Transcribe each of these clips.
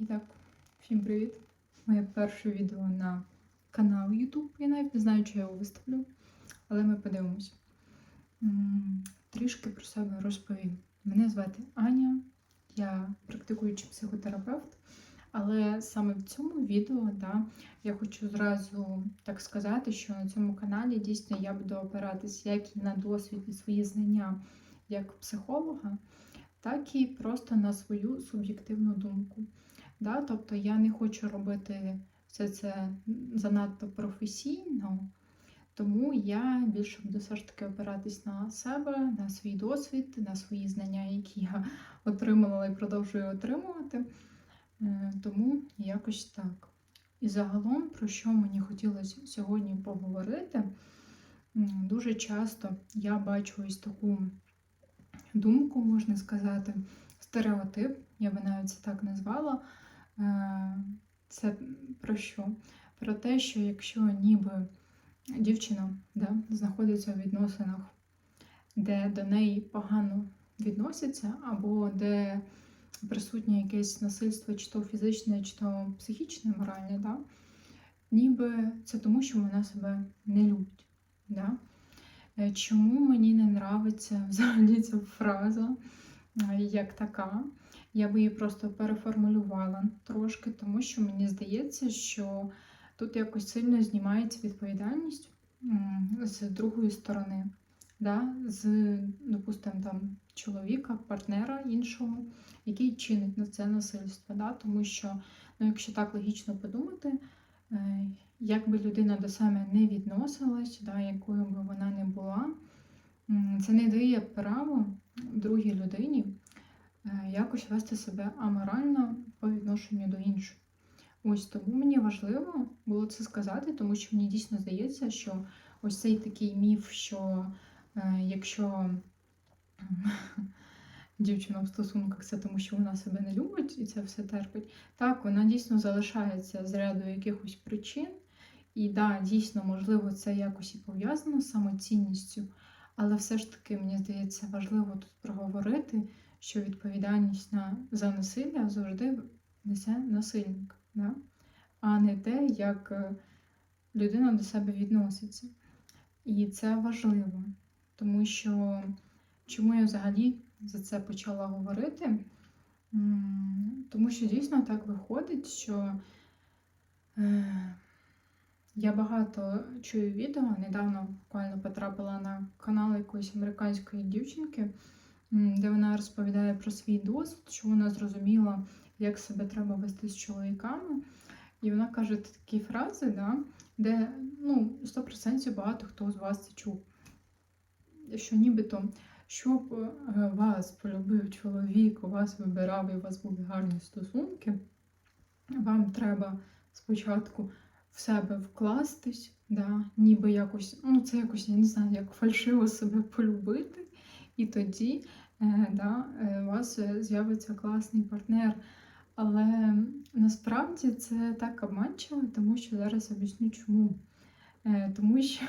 І так, всім привіт! Моє перше відео на канал YouTube. Я навіть не знаю, чи я його виставлю, але ми подивимося. Трішки про себе розповім. Мене звати Аня, я практикуючий психотерапевт, але саме в цьому відео да, я хочу зразу так сказати, що на цьому каналі дійсно я буду опиратись як і на досвід і свої знання як психолога, так і просто на свою суб'єктивну думку. Да? Тобто я не хочу робити все це занадто професійно, тому я більше буду все ж таки опиратись на себе, на свій досвід, на свої знання, які я отримала і продовжую отримувати. Е, Тому якось так. І загалом, про що мені хотілося сьогодні поговорити, дуже часто я бачу ось таку думку, можна сказати, стереотип, я би навіть це так назвала. Е, Це про що? Про те, що якщо ніби дівчина да, знаходиться в відносинах, де до неї погано відносяться, або де присутнє якесь насильство, чи то фізичне, чи то психічне, моральне, да, ніби це тому, що вона себе не любить. Да? Е, Чому мені не нравиться взагалі ця фраза е, як така? Я би її просто переформулювала трошки, тому що мені здається, що тут якось сильно знімається відповідальність з другої сторони, да? з, допустимо, там чоловіка, партнера іншого, який чинить на це насильство. Да? Тому що, ну, якщо так логічно подумати, е, як би людина до себе не відносилась, да, якою би вона не була, це не дає право другій людині якось вести себе аморально по відношенню до іншої. Ось тому мені важливо було це сказати, тому що мені дійсно здається, що ось цей такий міф, що е, якщо дівчина в стосунках це тому, що вона себе не любить і це все терпить, так, вона дійсно залишається з ряду якихось причин. І да, дійсно, можливо, це якось і пов'язано з самоцінністю, але все ж таки, мені здається, важливо тут проговорити, що відповідальність на, за насилля завжди несе насильник, да? а не те, як е, людина до себе відноситься. І це важливо, тому що чому я взагалі за це почала говорити? Тому що дійсно так виходить, що. е, я багато чую відео. Недавно буквально потрапила на канал якоїсь американської дівчинки, де вона розповідає про свій досвід, що вона зрозуміла, як себе треба вести з чоловіками. І вона каже такі фрази, да, де ну, 100% багато хто з вас це чув. Що нібито, щоб е, вас полюбив чоловік, вас вибирав і у вас були гарні стосунки, вам треба спочатку в себе вкластись, да, ніби якось, ну це якось, я не знаю, як фальшиво себе полюбити, і тоді е, да, е, у вас е, з'явиться класний партнер. Але насправді це так обманчиво, тому що зараз об'ясню чому. Тому що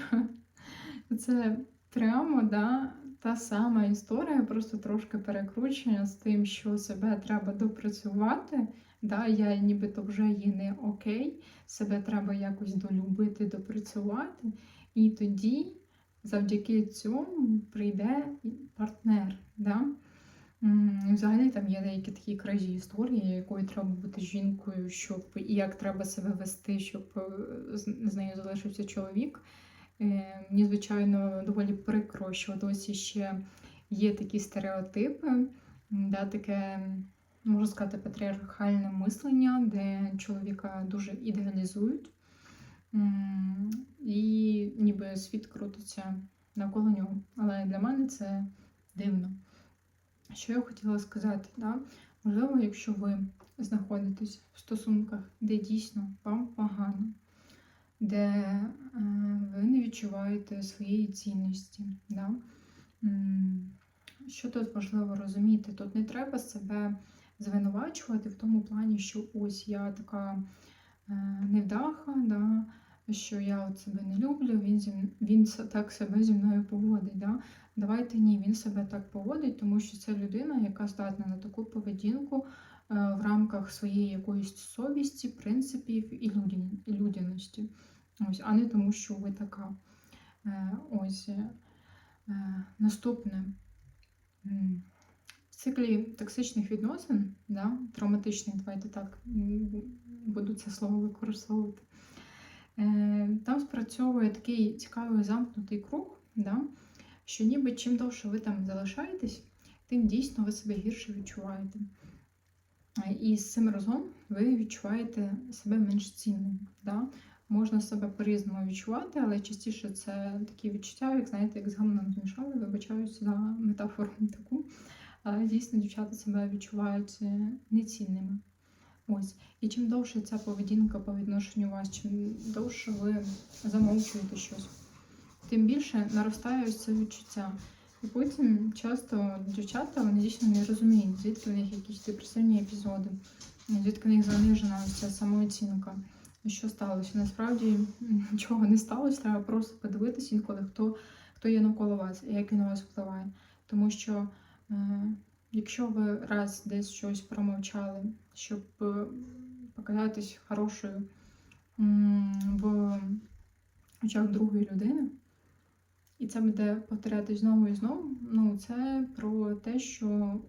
це прямо да, та сама історія, просто трошки перекручення з тим, що себе треба допрацювати. Да, Я нібито вже є не окей, себе треба якось долюбити, допрацювати. І тоді завдяки цьому прийде партнер. Да? Взагалі там є деякі такі кражі історії, якою треба бути жінкою, щоб і як треба себе вести, щоб е, з нею залишився чоловік. Е, Мені, звичайно, доволі прикро, що досі ще є такі стереотипи, да, таке, можна сказати, патріархальне мислення, де чоловіка дуже ідеалізують, і ніби світ крутиться навколо нього. Але для мене це дивно. Що я хотіла сказати? Да? Можливо, якщо ви знаходитесь в стосунках, де дійсно вам погано, де е, ви не відчуваєте своєї цінності. Да? Що тут важливо розуміти? Тут не треба себе звинувачувати в тому плані, що ось я така невдаха, да? що я от себе не люблю, він, зі, він так себе зі мною поводить. Да? Давайте ні, він себе так поводить, тому що це людина, яка здатна на таку поведінку, в рамках своєї якоїсь совісті, принципів і людяності. Ось, а не тому, що ви така. Е, Ось е, е, наступне. Циклі токсичних відносин, да, травматичних, давайте так буду це слово використовувати. Е, Там спрацьовує такий цікавий замкнутий круг, да, що ніби чим довше ви там залишаєтесь, тим дійсно ви себе гірше відчуваєте. І з цим разом ви відчуваєте себе менш цінним. Да? Можна себе по-різному відчувати, але частіше це такі відчуття, як знаєте, як з гамном змішали, вибачаюся за метафору таку. Але дійсно дівчата себе відчувають е, нецінними. Ось. І чим довше ця поведінка по відношенню вас, чим довше ви замовчуєте щось, тим більше наростає ось це відчуття. І потім часто дівчата вони дійсно не розуміють, звідки в них якісь депресивні епізоди, звідки в них занижена ось ця самооцінка. Що сталося? Насправді нічого не сталося, треба просто подивитися інколи, хто, хто є навколо вас і як він на вас впливає. Тому що якщо ви раз десь щось промовчали, щоб е, показатись хорошою в очах другої людини, і це буде повторятись знову і знову, ну це про те, що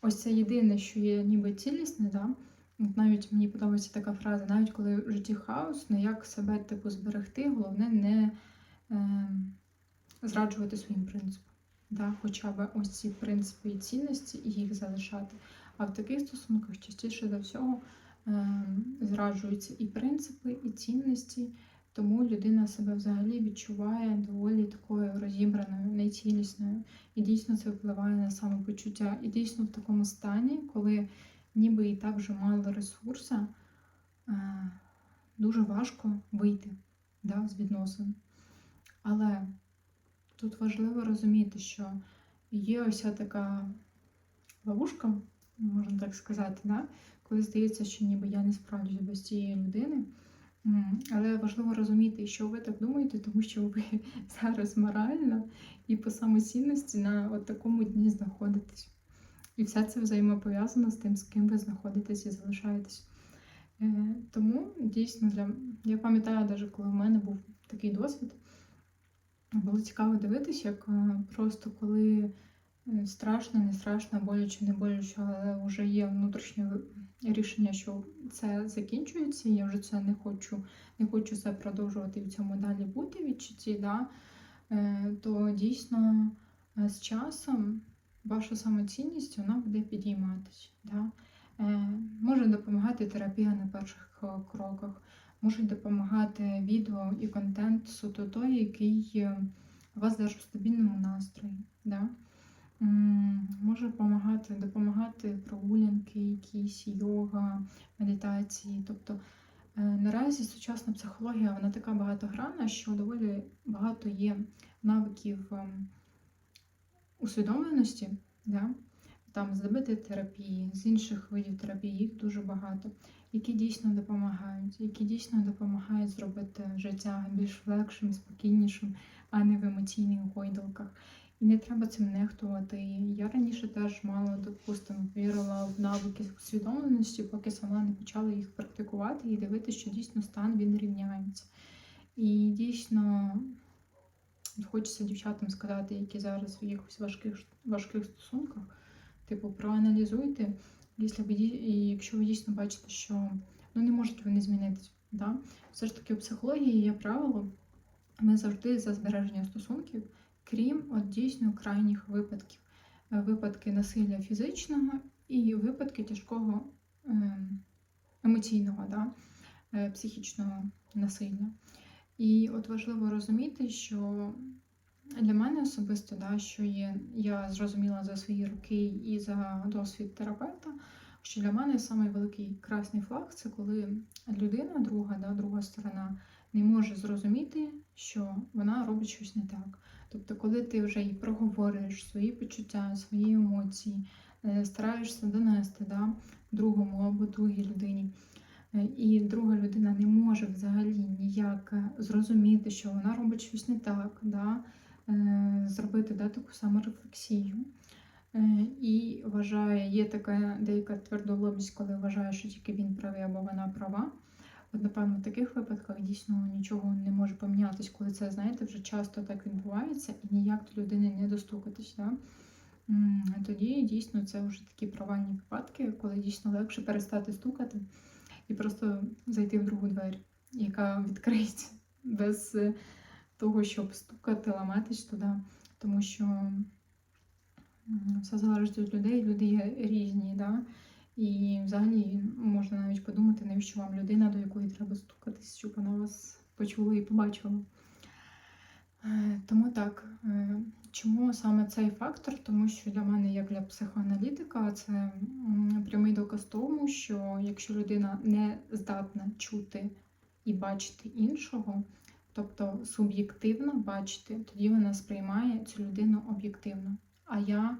ось це єдине, що є ніби цілісне, да? Навіть мені подобається така фраза, навіть коли в житті хаос, ну як себе типу зберегти, головне не е, зраджувати своїм принципам. Да? Хоча б ось ці принципи і цінності і їх залишати. А в таких стосунках частіше за всього е, зраджуються і принципи, і цінності, тому людина себе взагалі відчуває доволі такою розібраною, нецілісною. І дійсно це впливає на самопочуття. І дійсно в такому стані, коли ніби і так вже мало ресурсу, е, дуже важко вийти да, з відносин. Але тут важливо розуміти, що є ось така ловушка, можна так сказати, да? коли здається, що ніби я не справлюсь без цієї людини. Але важливо розуміти, що ви так думаєте, тому що ви зараз морально і по самоцінності на от такому дні знаходитесь. І все це взаємопов'язано з тим, з ким ви знаходитесь і залишаєтесь. Е, Тому дійсно для я пам'ятаю, навіть коли в мене був такий досвід, було цікаво дивитися, як е, просто коли е, страшно, не страшно, боляче, не боляче, але вже є внутрішнє рішення, що це закінчується, і я вже це не хочу, не хочу це продовжувати в цьому далі бути відчутті, да? е, то дійсно з часом ваша самоцінність вона буде підійматися. Да? Може допомагати терапія на перших кроках, можуть допомагати відео і контент суто той, який вас держить в стабільному настрої. Да? Може допомагати, допомагати прогулянки, якісь йога, медитації. Тобто е, наразі сучасна психологія вона така багатогранна, що доволі багато є навиків ем, усвідомленості, да? там з ДБТ терапії, з інших видів терапії, їх дуже багато, які дійсно допомагають, які дійсно допомагають зробити життя більш легшим, спокійнішим, а не в емоційних гойдалках. І не треба цим нехтувати. Я раніше теж мало, допустимо, вірила в навики усвідомленості, поки сама не почала їх практикувати і дивитися, що дійсно стан він рівняється. І дійсно хочеться дівчатам сказати, які зараз в якихось важких, важких стосунках, типу, проаналізуйте, якщо ви, якщо ви дійсно бачите, що ну, не можуть вони змінитися. Да? Все ж таки у психології є правило, ми завжди за збереження стосунків, крім от дійсно крайніх випадків. Е, Випадки насилля фізичного і випадки тяжкого ем, емоційного, да? е, психічного насилля. І от важливо розуміти, що для мене особисто, да, що є, я зрозуміла за свої роки і за досвід терапевта, що для мене самий великий красний флаг це коли людина, друга, да, друга сторона, не може зрозуміти, що вона робить щось не так. Тобто, коли ти вже і проговорюєш свої почуття, свої емоції, е, стараєшся донести да, другому або другій людині. Е, І друга людина не може взагалі ніяк е, зрозуміти, що вона робить щось не так, да? Е, зробити да, таку саму рефлексію, Е, І вважає, є така деяка твердолобість, коли вважає, що тільки він правий або вона права. От, напевно, в таких випадках дійсно нічого не може помінятись, коли це, знаєте, вже часто так відбувається і ніяк до людини не достукатись. Да? Тоді дійсно це вже такі провальні випадки, коли дійсно легше перестати стукати і просто зайти в другу двері, яка відкриється без е, того, щоб стукати, ламатись туди. Тому що все залежить від людей, люди є різні. Да? І взагалі можна навіть подумати, навіщо вам людина, до якої треба стукатись, щоб вона вас почула і побачила. Е, Тому так, е, чому саме цей фактор? Тому що для мене, як для психоаналітика, це прямий доказ тому, що якщо людина не здатна чути і бачити іншого, тобто суб'єктивно бачити, тоді вона сприймає цю людину об'єктивно. А я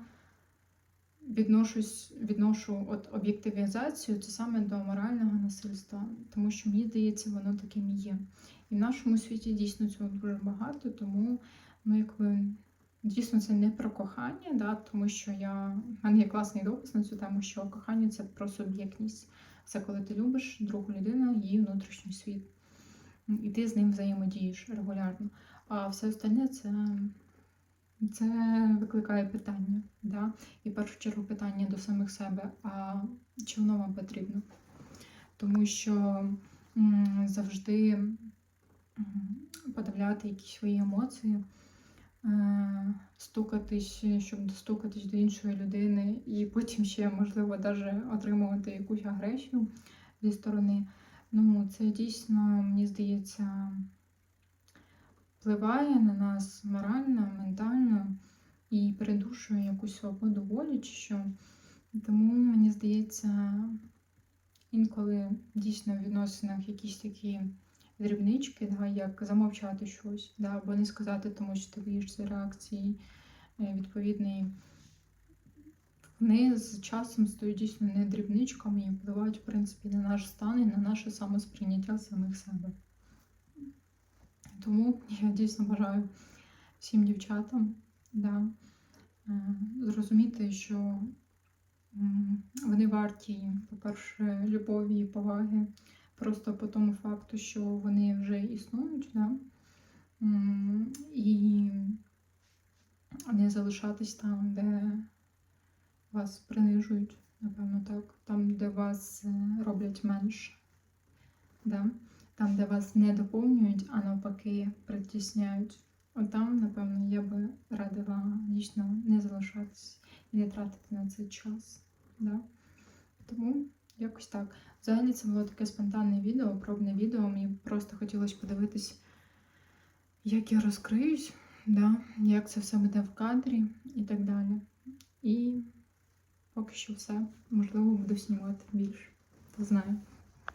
відношусь, відношу от об'єктивізацію це саме до морального насильства, тому що мені здається, воно таким і є. І в нашому світі дійсно цього дуже багато, тому ну, якби, дійсно це не про кохання, да, тому що я, в мене є класний допис на цю тему, що кохання це про суб'єктність. Це коли ти любиш другу людину, її внутрішній світ. І ти з ним взаємодієш регулярно. А все остальне це, це викликає питання. Да? І в першу чергу питання до самих себе, а чи воно вам потрібно? Тому що завжди подавляти якісь свої емоції, е, стукатись, щоб достукатись до іншої людини, і потім ще, можливо, навіть отримувати якусь агресію зі сторони. Ну, це дійсно, мені здається, впливає на нас морально, ментально і передушує якусь свободу волі чи що. Тому мені здається, інколи дійсно в відносинах якісь такі дрібнички, да, як замовчати щось, да, або не сказати, тому що ти боїшся реакції е, відповідної. Вони з часом стають дійсно не дрібничками і впливають, в принципі, на наш стан і на наше самосприйняття самих себе. Тому я дійсно бажаю всім дівчатам да, е, зрозуміти, що вони варті, по-перше, любові і поваги, просто по тому факту, що вони вже існують, да, і не залишатись там, де вас принижують, напевно, так. Там, де вас е, роблять менш. Да? Там, де вас не доповнюють, а навпаки притісняють. От там, напевно, я би радила дійсно не залишатись і не тратити на це час. Да? Тому якось так. Взагалі це було таке спонтанне відео, пробне відео. Мені просто хотілося подивитись, як я розкриюсь, да? як це все буде в кадрі і так далі. І поки що все. Можливо, буду знімати більше. Не знає.